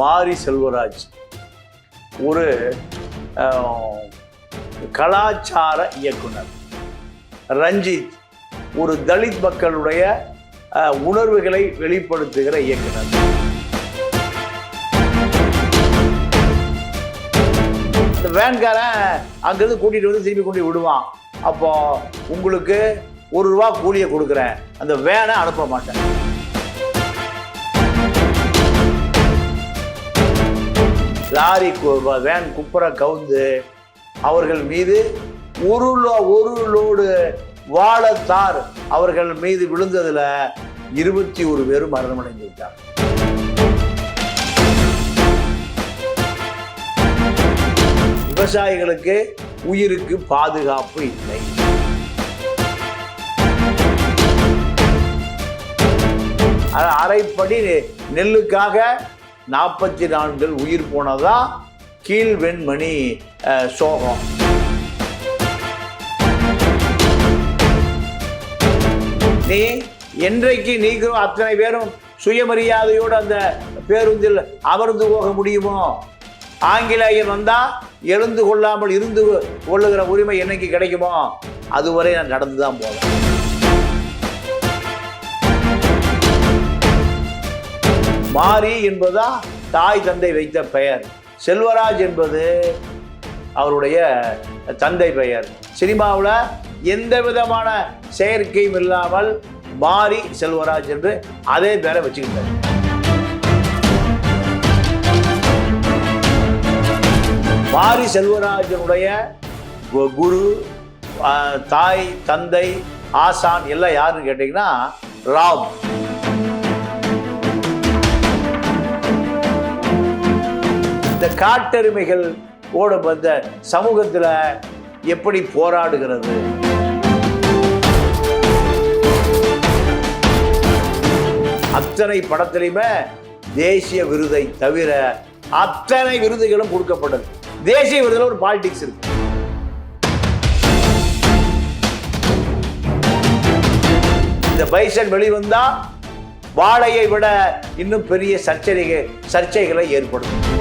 மாரி செல்வராஜ். ஒரு கலாச்சார இயக்குனர். ரஞ்சித் ஒரு தலித் மக்களுடைய உணர்வுகளை வெளிப்படுத்துகிற இயக்குனர். இந்த வேன்காரன் அங்கிருந்து கூட்டிட்டு வந்து திரும்பி கொண்டு விடுவான். அப்போ உங்களுக்கு ஒரு ரூபா கூலியை கொடுக்குறேன். அந்த வேனை அனுப்ப மாட்டேன். லாரி வேன் குப்புற கவுந்து அவர்கள் மீது ஒரு லோ ஒரு லோடு வாழத்தார் அவர்கள் மீது விழுந்ததுல இருபத்தி ஒரு பேரும் மரணமடைந்து விட்டார் விவசாயிகளுக்கு உயிருக்கு பாதுகாப்பு இல்லை. அரைப்படி நெல்லுக்காக நாற்பத்தி நான்கு உயிர் போனதா? கீழ் வெண்மணி சோகம். நீ என்றைக்கு நீங்களும் அத்தனை பேரும் சுயமரியாதையோடு அந்த பேருந்தில் அமர்ந்து போக முடியுமோ? ஆங்கிலேயர் வந்தால் எழுந்து கொள்ளாமல் இருந்து கொள்ளுகிற உரிமை என்னைக்கு கிடைக்குமோ? அதுவரை நான் நடந்து தான் போவேன். மாரி என்பதா தாய் தந்தை வைத்த பெயர். செல்வராஜ் என்பது அவருடைய தந்தை பெயர். சினிமாவில் எந்த விதமான செயற்கையும் இல்லாமல் மாரி செல்வராஜ் என்று அதே பேரை வச்சுக்கிட்டார். மாரி செல்வராஜனுடைய கு- குரு தாய் தந்தை ஆசான் எல்லாம் யாருன்னு கேட்டிங்கன்னா ராம். இந்த காட்டெருமைகள் ஓட வந்த சமூகத்தில் எப்படி போராடுகிறது? அத்தனை படத்திலையுமே தேசிய விருதை தவிர அத்தனை விருதுகளும் கொடுக்கப்பட்டது. தேசிய விருதுல ஒரு பாலிடிக்ஸ் இருக்கு. இந்த பைசன் வெளிவந்தா வாழையை விட இன்னும் பெரிய சர்ச்சைகள் சர்ச்சைகளை ஏற்படுத்தும்.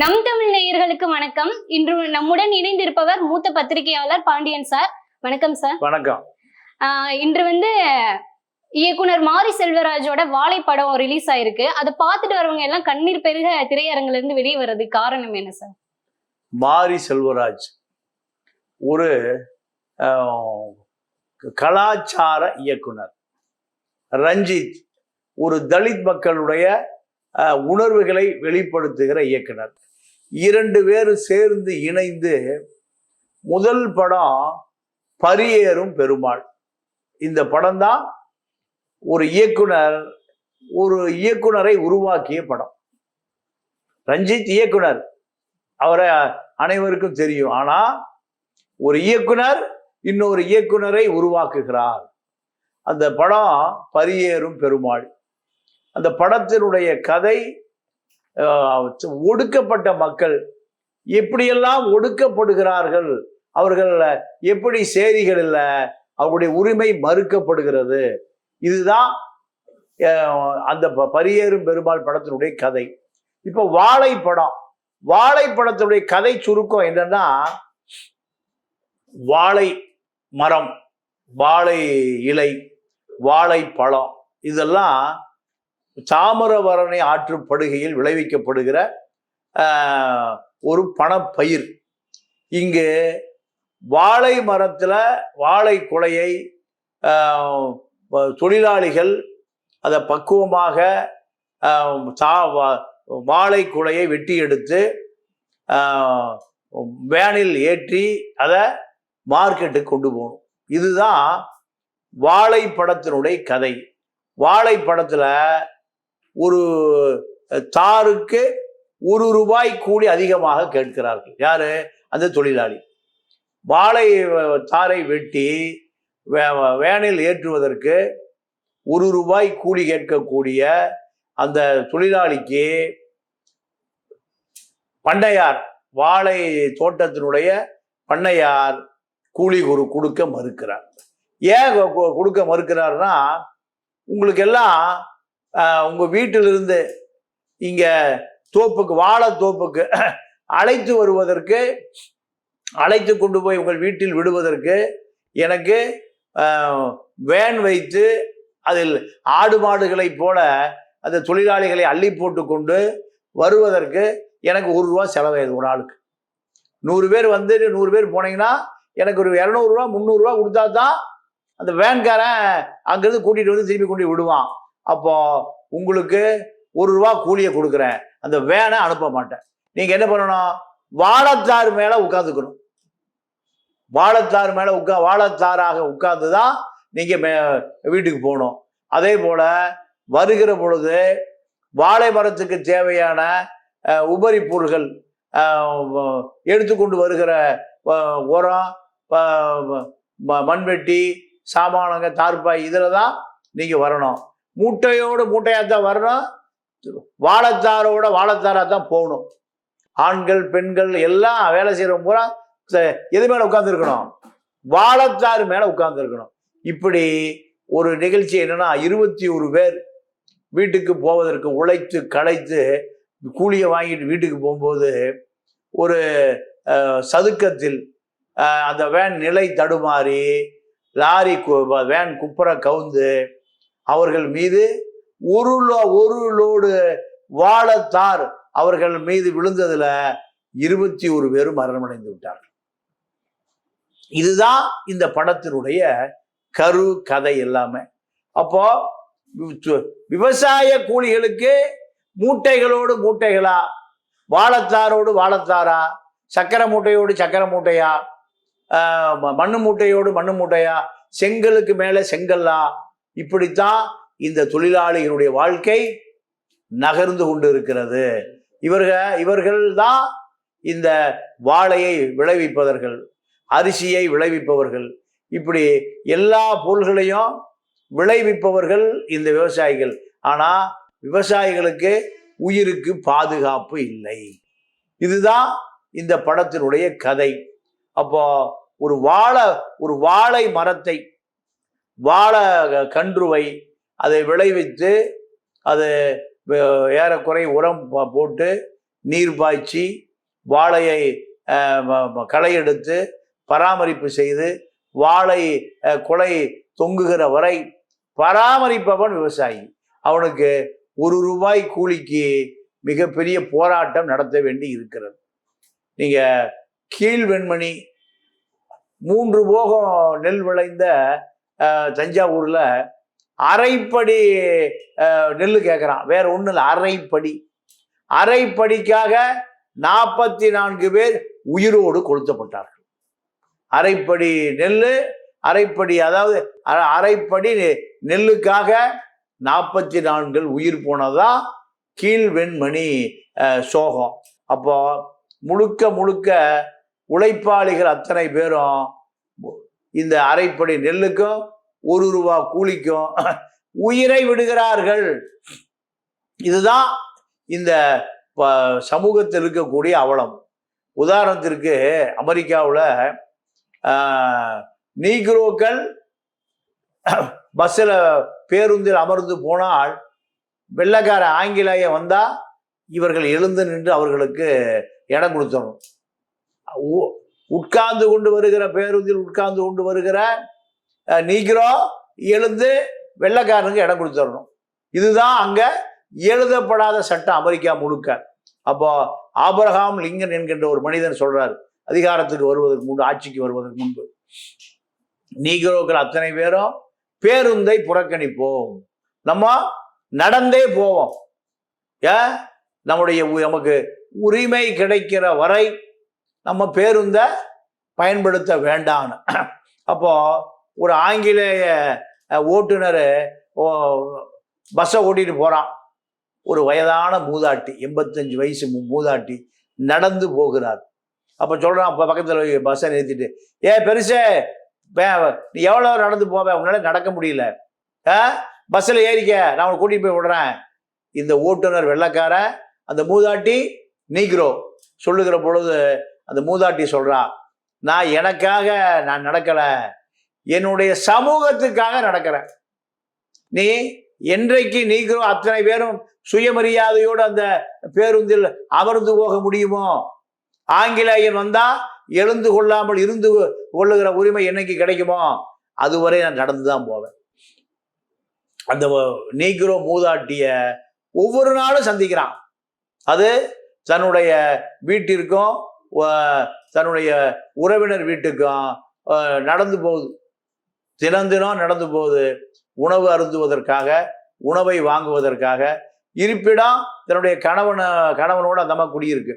நம் தமிழ் நேயர்களுக்கு வணக்கம். இன்று நம்முடன் இணைந்திருப்பவர் மூத்த பத்திரிகையாளர் பாண்டியன் சார். வணக்கம் சார். வணக்கம். இன்று வந்து இயக்குனர் மாரி செல்வராஜோட வாழை படம் ரிலீஸ் ஆயிருக்கு. அதை பார்த்துட்டு வரவங்க எல்லாம் கண்ணீர் பெருக திரையரங்குல இருந்து வெளியே வர்றதுக்கு காரணம் என்ன சார்? மாரி செல்வராஜ் ஒரு கலாச்சார இயக்குனர். ரஞ்சித் ஒரு தலித் மக்களுடைய உணர்வுகளை வெளிப்படுத்துகிற இயக்குனர். இரண்டு பேரும் சேர்ந்து இணைந்து முதல் படம் பரியேறும் பெருமாள். இந்த படம் தான் ஒரு இயக்குனர் ஒரு இயக்குனரை உருவாக்கிய படம். ரஞ்சித் இயக்குனர். அவரை அனைவருக்கும் தெரியும். ஆனா ஒரு இயக்குனர் இன்னொரு இயக்குனரை உருவாக்குகிறார். அந்த படம் பரியேறும் பெருமாள். அந்த படத்தினுடைய கதை ஒடுக்கப்பட்ட மக்கள் எப்படியெல்லாம் ஒடுக்கப்படுகிறார்கள்? அவர்கள் எப்படி செய்திகளில் அவருடைய உரிமை மறுக்கப்படுகிறது. இதுதான் அந்த ப- பரியேறும் பெருமாள் படத்தினுடைய கதை. இப்போ வாழை படம் வாழை கதை சுருக்கம் என்னன்னா வாழை மரம் வாழை இலை வாழை பழம் இதெல்லாம் தாமிரபரணி ஆற்றுப்படுகையில் விளைவிக்கப்படுகிற ஒரு பணப்பயிர். இங்கு வாழை மரத்தில் வாழை குலையை தொழிலாளிகள் அதை பக்குவமாக சா- வா- வாழை குலையை வெட்டி எடுத்து வேனில் ஏற்றி அதை மார்க்கெட்டுக்கு கொண்டு போகணும். இதுதான் வாழை படத்தினுடைய கதை. வாழை படத்தில் ஒரு தாருக்கு ஒரு ரூபாய் கூலி அதிகமாக கேட்கிறார்கள். யாரு? அந்த தொழிலாளி. வாழை தாரை வெட்டி வே- வேனில் ஏற்றுவதற்கு ஒரு ரூபாய் கூலி கேட்கக்கூடிய அந்த தொழிலாளிக்கு பண்ணையார் வாழை தோட்டத்தினுடைய பண்ணையார் கூலி குரு கொடுக்க மறுக்கிறார். ஏன் கொ- கொ- கொடுக்க மறுக்கிறாருன்னா உங்களுக்கு எல்லாம் உங்கள் வீட்டிலிருந்து இங்கே தோப்புக்கு வாழை தோப்புக்கு அழைத்து வருவதற்கு அழைத்து கொண்டு போய் உங்கள் வீட்டில் விடுவதற்கு எனக்கு வேன் வைத்து அதில் ஆடு மாடுகளைப் போல அந்த தொழிலாளிகளை அள்ளி போட்டு கொண்டு வருவதற்கு எனக்கு ஒரு ரூபா செலவாயிடுது ஒரு ஆளுக்கு. நூறு பேர் வந்து நூறு பேர் போனீங்கன்னா எனக்கு ஒரு இரநூறுவா முந்நூறுரூவா கொடுத்தா தான் அந்த வேன்காரன் அங்கேருந்து கூட்டிகிட்டு வந்து திரும்பி கொண்டு விடுவான். அப்போ உங்களுக்கு ஒரு ரூபா கூலியை கொடுக்குறேன். அந்த வேனை அனுப்ப மாட்டேன். நீங்கள் என்ன பண்ணணும்? வாழைத்தார் மேலே உட்காந்துக்கணும் வாழைத்தார் மேலே உட்கா வாழைத்தாராக உட்கார்ந்து தான் நீங்கள் மே வீட்டுக்கு போகணும். அதே போல் வருகிற பொழுது வாழை மரத்துக்கு தேவையான உபரி பொருள்கள் எடுத்துக்கொண்டு வருகிற உரம் ம- மண்வெட்டி சாமானங்க தார்பாய் இதில் தான் நீங்கள் வரணும். மூட்டையோடு மூட்டையாக தான் வரணும் வாழைத்தாரோட வாழைத்தாராக தான் போகணும். ஆண்கள் பெண்கள் எல்லாம் வேலை செய்கிறவங்க பூரா எது மேலே உட்காந்துருக்கணும் வாழத்தாறு மேலே உட்காந்துருக்கணும் இப்படி ஒரு நிகழ்ச்சி என்னன்னா இருபத்தி ஒரு பேர் வீட்டுக்கு போவதற்கு உழைத்து களைத்து கூலியை வாங்கிட்டு வீட்டுக்கு போகும்போது ஒரு சதுக்கத்தில் அந்த வேன் நிலை தடுமாறி லாரி கு- வேன் குப்புற கவுந்து அவர்கள் மீது ஒரு லோ ஒரு லோடு அவர்கள் மீது விழுந்ததுல இருபத்தி ஒரு பேரும் மரணமடைந்து விட்டார்கள். இதுதான் இந்த படத்தினுடைய கரு கதை எல்லாமே. அப்போ விவசாய கூலிகளுக்கு மூட்டைகளோடு மூட்டைகளா? வாழைத்தாரோடு வாழத்தாரா சக்கரை மூட்டையோடு சக்கரை மூட்டையா? மண்ணு மூட்டையோடு மண்ணு மூட்டையா? செங்கலுக்கு மேலே செங்கல்லா? இப்படித்தான் இந்த தொழிலாளிகளுடைய வாழ்க்கை நகர்ந்து கொண்டு இருக்கிறது இவர்கள் இவர்கள் தான் இந்த வாழையை விளைவிப்பவர்கள் அரிசியை விளைவிப்பவர்கள். இப்படி எல்லா பொருள்களையும் விளைவிப்பவர்கள் இந்த விவசாயிகள். ஆனால் விவசாயிகளுக்கு உயிருக்கு பாதுகாப்பு இல்லை. இதுதான் இந்த படத்தினுடைய கதை. அப்போ ஒரு வாழை ஒரு வாழை மரத்தை வாழை கன்றுவை அதை விளைவித்து அது ஏறக்குறை உரம் போட்டு நீர் பாய்ச்சி வாழையை களை எடுத்து பராமரிப்பு செய்து வாழை குலை தொங்குகிற வரை பராமரிப்பவன் விவசாயி. அவனுக்கு ஒரு ரூபாய் கூலிக்கு மிகப்பெரிய போராட்டம் நடத்த வேண்டி இருக்கிறது. நீங்கள் கீழ் வெண்மணி மூன்று போகம் நெல் விளைந்த தஞ்சாவூர்ல அரைப்படி நெல் கேட்குறான் வேற ஒன்றும் இல்லை அரைப்படி. அரைப்படிக்காக நாற்பத்தி நான்கு பேர் உயிரோடு கொளுத்தப்பட்டார்கள். அரைப்படி நெல் அரைப்படி அதாவது அ- அரைப்படி நெல்லுக்காக நாற்பத்தி நான்கு உயிர் போனதா கீழ் வெண்மணி சோகம். அப்போ முழுக்க முழுக்க உழைப்பாளிகள் அத்தனை பேரும் இந்த அரைப்படி நெல்லுக்கும் ஒரு ரூபா கூலிக்கும் உயிரை விடுகிறார்கள். இதுதான் இந்த ப- சமூகத்தில் இருக்கக்கூடிய அவலம். உதாரணத்திற்கு அமெரிக்காவில் நீக்ரோக்கள் பஸ்ஸில் பேருந்தில் அமர்ந்து போனால் வெள்ளக்கார ஆங்கிலேய வந்தால் இவர்கள் எழுந்து நின்று அவர்களுக்கு இடம் கொடுத்தணும். உ- உட்கார்ந்து கொண்டு வருகிற பேருந்தில் உட்கார்ந்து கொண்டு வருகிற அஹ், எழுந்து வெள்ளைக்காரனுக்கு இடம் கொடுத்துடணும். இதுதான் அங்கே எழுதப்படாத சட்டம் அமெரிக்கா முழுக்க. அப்போ ஆபரகாம் லிங்கன் என்கின்ற ஒரு மனிதன் சொல்றாரு அதிகாரத்துக்கு வருவதற்கு முன்பு ஆட்சிக்கு வருவதற்கு முன்பு. நீக்ரோக்கள் அத்தனை பேரும் பேருந்தை புறக்கணிப்போம். நம்ம நடந்தே போவோம். ஏ? நம்முடைய உ- நமக்கு உரிமை கிடைக்கிற வரை நம்ம பேருந்தை பயன்படுத்த வேண்டாம்னு அப்போ ஒரு ஆங்கிலேய ஓட்டுநர் பஸ்ஸை ஓட்டிட்டு போகிறான் ஒரு வயதான மூதாட்டி எண்பத்தஞ்சு வயசு மூதாட்டி நடந்து போகிறார். அப்போ சொல்கிறான் அப்போ பக்கத்தில் பஸ்ஸை நிறுத்திட்டு ஏ பெருசே நீ எவ்வளோ நடந்து போவேன் உன்னால் நடக்க முடியல. ஆ பஸ்ஸில் ஏறிக்க நான் உன்னை கூட்டிகிட்டு போய் விடுறேன். இந்த ஓட்டுநர் வெள்ளக்கார அந்த மூதாட்டி நீக்ரோ சொல்லுகிற பொழுது அந்த மூதாட்டி சொல்றா நான் எனக்காக நான் நடக்கல. என்னுடைய சமூகத்துக்காக நடக்கிறேன். நீ என்றைக்கு நீக்ரோ அத்தனை பேரும் சுயமரியாதையோடு அந்த பேருந்தில் அமர்ந்து போக முடியுமோ? ஆங்கிலேயன் வந்தா எழுந்து கொள்ளாமல் இருந்து கொள்ளுகிற உரிமை என்னைக்கு கிடைக்குமோ? அதுவரை நான் நடந்து தான் போவேன். அந்த நீக்ரோ மூதாட்டிய ஒவ்வொரு நாளும் சந்திக்கிறான். அது தன்னுடைய வீட்டிற்கும் தன்னுடைய உறவினர் வீட்டுக்கும் நடந்து போகுது தினம் தினம் நடந்து போகுது உணவு அருந்துவதற்காக உணவை வாங்குவதற்காக இருப்பிடம் தன்னுடைய கணவனை கணவனோட அந்த அம்மா குடியிருக்கு.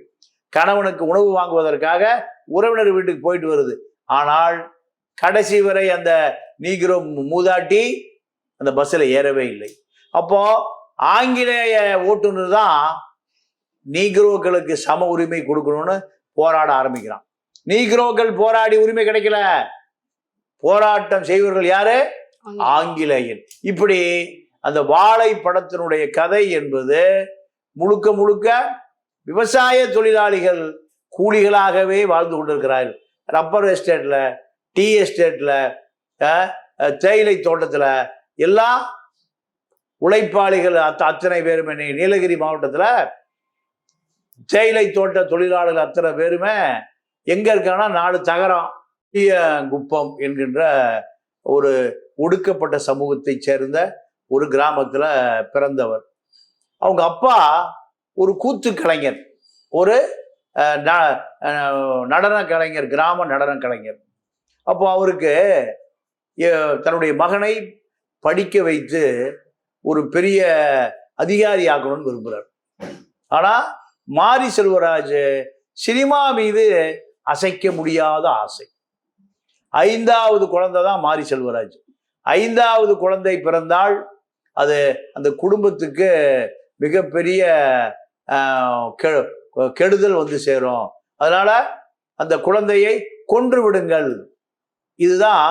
கணவனுக்கு உணவு வாங்குவதற்காக உறவினர் வீட்டுக்கு போயிட்டு வருது. ஆனால் கடைசி வரை அந்த நீகிரோ மூதாட்டி அந்த பஸ்ஸில் ஏறவே இல்லை. அப்போ ஆங்கிலேய ஓட்டுநர் தான் நீக்ரோக்களுக்கு சம உரிமை கொடுக்கணும்னு போராட ஆரம்பிக்கிறான். நீக்ரோக்கள் போராடி உரிமை கிடைக்கல. போராட்டம் செய்வர்கள் யாரு? ஆங்கிலேயன். இப்படி அந்த வாழை படத்தினுடைய கதை என்பது முழுக்க முழுக்க விவசாய தொழிலாளிகள் கூலிகளாகவே வாழ்ந்து கொண்டிருக்கிறார்கள். ரப்பர் எஸ்டேட்ல டீ அஹ், தேயிலை தோட்டத்துல எல்லா உழைப்பாளிகள் அத்த அத்தனை பேருமே நீ- நீலகிரி மாவட்டத்துல தேயிலை தோட்ட தொழிலாளர்கள் அத்தனை பேருமே எங்க இருக்காங்கன்னா நாலு தகரம். குப்பம் என்கின்ற ஒரு ஒடுக்கப்பட்ட சமூகத்தைச் சேர்ந்த ஒரு கிராமத்துல பிறந்தவர். அவங்க அப்பா ஒரு கூத்து கலைஞர் ஒரு ந- நடன கலைஞர் கிராம நடன கலைஞர். அப்போ அவருக்கு தன்னுடைய மகனை படிக்க வைத்து ஒரு பெரிய அதிகாரி ஆக்கணும்னு விரும்புகிறார் ஆனால் மாரி செல்வராஜ் சினிமா மீது அசைக்க முடியாத ஆசை. ஐந்தாவது குழந்தை தான் மாரி செல்வராஜ். ஐந்தாவது குழந்தை பிறந்தால் அது அந்த குடும்பத்துக்கு மிகப்பெரிய கெடுதல் வந்து சேரும். அதனால அந்த குழந்தையை கொன்று விடுங்கள். இதுதான்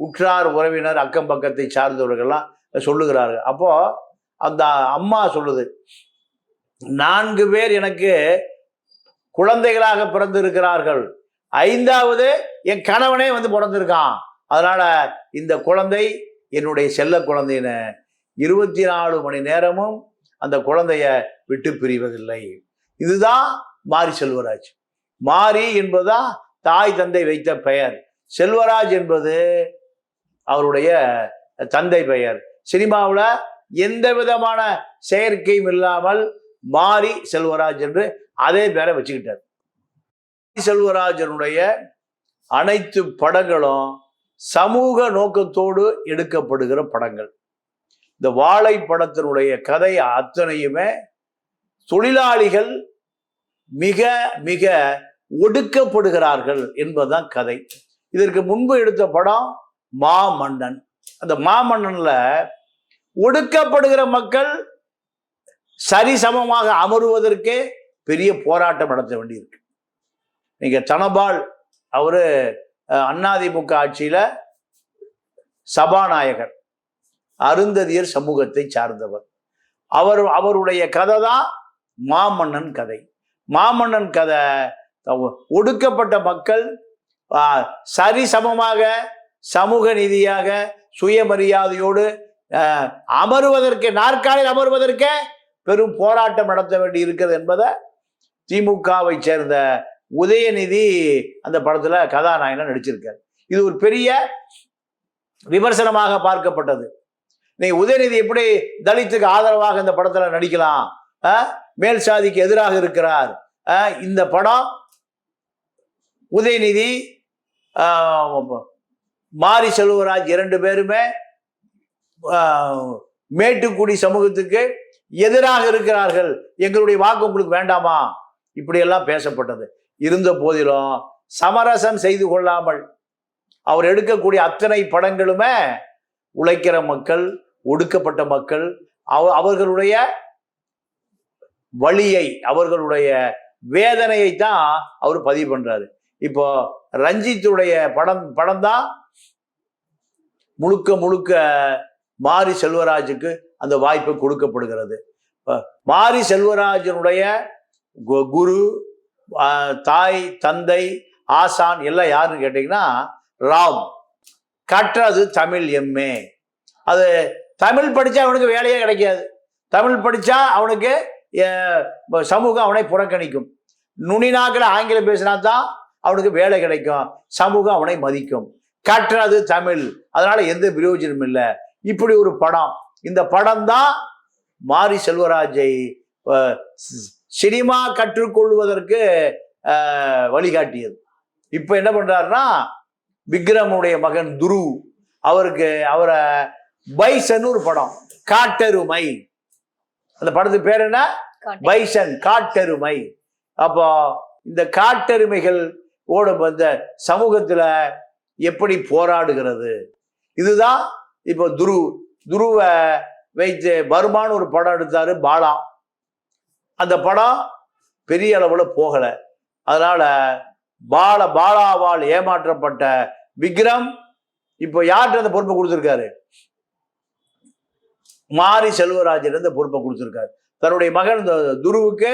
உற்றார் உறவினர் அக்கம் பக்கத்தை சார்ந்தவர்கள்லாம் சொல்லுகிறார்கள். அப்போ அந்த அம்மா சொல்லுது நான்கு பேர் எனக்கு குழந்தைகளாக பிறந்திருக்கிறார்கள். ஐந்தாவது என் கணவனே வந்து பிறந்திருக்கான். அதனால இந்த குழந்தை என்னுடைய செல்ல குழந்தைன்னு இருபத்தி நாலு மணி நேரமும் அந்த குழந்தைய விட்டு பிரிவதில்லை. இதுதான் மாரி செல்வராஜ். மாரி என்பதுதான் தாய் தந்தை வைத்த பெயர். செல்வராஜ் என்பது அவருடைய தந்தை பெயர். சினிமாவில் எந்த விதமான செயற்கையும் இல்லாமல் மாரி செல்வராஜ் என்று அதே பேரை வச்சுக்கிட்டார். செல்வராஜனுடைய அனைத்து படங்களும் சமூக நோக்கத்தோடு எடுக்கப்படுகிற படங்கள். இந்த வாழை படத்தினுடைய கதை அத்தனையுமே தொழிலாளிகள் மிக மிக ஒடுக்கப்படுகிறார்கள் என்பதுதான் கதை. இதற்கு முன்பு எடுத்த படம் மாமன்னன். அந்த மாமன்னன்ல ஒடுக்கப்படுகிற மக்கள் சரிசமமாக அமருவதற்கே பெரிய போராட்டம் நடத்த வேண்டியிருக்கு. நீங்கள் தனபால் அவர் அண்ணாதிமுக ஆட்சியில் சபாநாயகர் அருந்ததியர் சமூகத்தை சார்ந்தவர். அவர் அவருடைய கதை தான் மாமன்னன் கதை. மாமன்னன் கதை ஒடுக்கப்பட்ட மக்கள் சரிசமமாக சமூக நீதியாக சுயமரியாதையோடு அமருவதற்கு நாற்காலில் அமருவதற்கே பெரும் போராட்டம் நடத்த வேண்டி இருக்கிறது என்பதை திமுகவை சேர்ந்த உதயநிதி அந்த படத்துல கதாநாயகனா நடிச்சிருக்காரு. இது ஒரு பெரிய விமர்சனமாக பார்க்கப்பட்டது. நீ உதயநிதி எப்படி தலித்துக்கு ஆதரவாக இந்த படத்துல நடிக்கலாம்? மேல் சாதிக்கு எதிராக இருக்கிறார். இந்த படம் உதயநிதி மாரி செல்வராஜ் இரண்டு பேருமே மேட்டுக்குடி சமூகத்துக்கு எதிராக இருக்கிறார்கள். எங்களுடைய வாக்கு உங்களுக்கு வேண்டாமா? இப்படியெல்லாம் பேசப்பட்டது. இருந்த போதிலும் சமரசம் செய்து கொள்ளாமல் அவர் எடுக்கக்கூடிய அத்தனை படங்களுமே உழைக்கிற மக்கள் ஒடுக்கப்பட்ட மக்கள் அவ அவர்களுடைய வழியை அவர்களுடைய வேதனையை தான் அவர் பதிவு பண்றாரு. இப்போ ரஞ்சித்துடைய படம் படம் தான் முழுக்க முழுக்க மாரி செல்வராஜுக்கு அந்த வாய்ப்பு கொடுக்கப்படுகிறது. மாரி செல்வராஜனுடைய கு- குரு தாய் தந்தை ஆசான் எல்லாம் யாருன்னு கேட்டிங்கன்னா ராம். கற்றது தமிழ் எம்ஏ. அது தமிழ் படித்தா அவனுக்கு வேலையே கிடைக்காது. தமிழ் படித்தா அவனுக்கு சமூகம் அவனை புறக்கணிக்கும். நுனிநாக்கில் ஆங்கிலம் பேசினா தான் அவனுக்கு வேலை கிடைக்கும். சமூகம் அவனை மதிக்கும். கற்றது தமிழ். அதனால எந்த பிரயோஜனம் இல்லை. இப்படி ஒரு படம். இந்த படம் தான் மாரி செல்வராஜை சினிமா கற்றுக்கொள்வதற்கு வழிகாட்டியது. இப்போ என்ன பண்றாருன்னா விக்ரமுடைய மகன் துரு அவருக்கு அவரை பைசன் ஒரு படம். காட்டெருமை. அந்த படத்துக்கு பேர் என்ன. பைசன் காட்டெருமை. அப்போ இந்த காட்டெருமைகள் ஓட வந்த சமூகத்துல எப்படி போராடுகிறது? இதுதான் இப்போ துரு துருவை வைத்து பர்மான்னு ஒரு படம் எடுத்தாரு பாலா. அந்த படம் பெரிய அளவில் போகலை. அதனால பால பாலாவால் ஏமாற்றப்பட்ட விக்ரம் இப்போ யார்கிட்ட அந்த பொறுப்பை கொடுத்துருக்காரு? மாரி செல்வராஜன் அந்த பொறுப்பை கொடுத்துருக்காரு. தன்னுடைய மகன் துருவுக்கு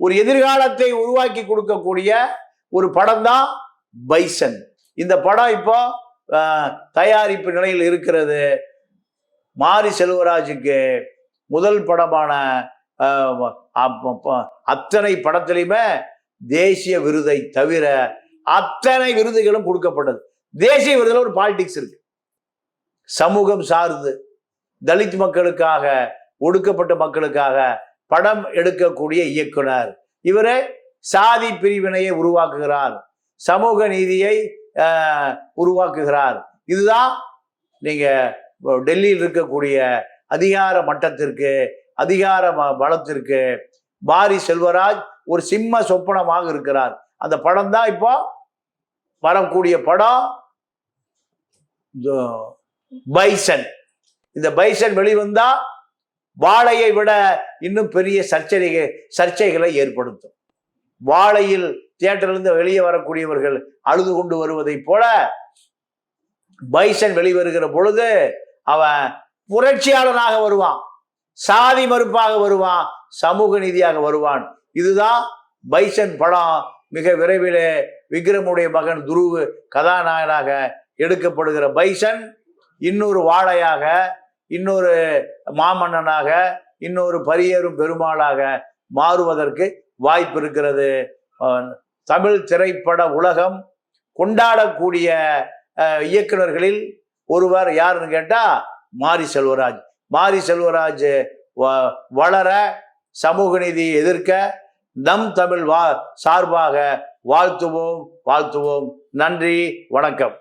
ஒரு எதிர்காலத்தை உருவாக்கி கொடுக்கக்கூடிய ஒரு படம் தான் பைசன். இந்த படம் இப்போ தயாரிப்பு நிலையில் இருக்கிறது. மாரி செல்வராஜுக்கு முதல் படமான அத்தனை படத்திலையுமே தேசிய விருதை தவிர அத்தனை விருதுகளும் கொடுக்கப்பட்டது. தேசிய விருதுல ஒரு பாலிடிக்ஸ் இருக்கு. சமூகம் சார்ந்து தலித் மக்களுக்காக ஒடுக்கப்பட்ட மக்களுக்காக படம் எடுக்கக்கூடிய இயக்குனர். இவரே சாதி பிரிவினையை உருவாக்குகிறார். சமூக நீதியை உருவாக்குகிறார். இதுதான் நீங்கள் டெல்லியில் இருக்கக்கூடிய அதிகார மட்டத்திற்கு அதிகார ம- பலத்திற்கு பாரி செல்வராஜ் ஒரு சிம்ம சொப்பனமாக இருக்கிறார். அந்த படம் தான் இப்போ வரக்கூடிய படம். இந்த பைசன். இந்த பைசன் வெளிவந்தா வாழையை விட இன்னும் பெரிய சர்ச்சை சர்ச்சைகளை ஏற்படுத்தும். வாழையில் தியேட்டர்லேருந்து வெளியே வரக்கூடியவர்கள் அழுது கொண்டு வருவதைப் போல பைசன் வெளிவருகிற பொழுது அவன் புரட்சியாளனாக வருவான் சாதி மறுப்பாக வருவான் சமூக நீதியாக வருவான். இதுதான் பைசன் படம். மிக விரைவிலே விக்ரமுடைய மகன் துருவு கதாநாயகனாக எடுக்கப்படுகிற பைசன் இன்னொரு வாழையாக இன்னொரு மாமன்னனாக இன்னொரு பரியேறும் பெருமாளாக மாறுவதற்கு வாய்ப்பு இருக்கிறது. தமிழ் திரைப்பட உலகம் கொண்டாடக்கூடிய இயக்குநர்களில் இயக்குனர்களில் ஒருவர் யாருன்னு கேட்டா மாரி செல்வராஜ். மாரி செல்வராஜ் வ- வளர சமூக நீதி எதிர்க்க நம் தமிழ் வா சார்பாக வாழ்த்துவோம் வாழ்த்துவோம். நன்றி வணக்கம்.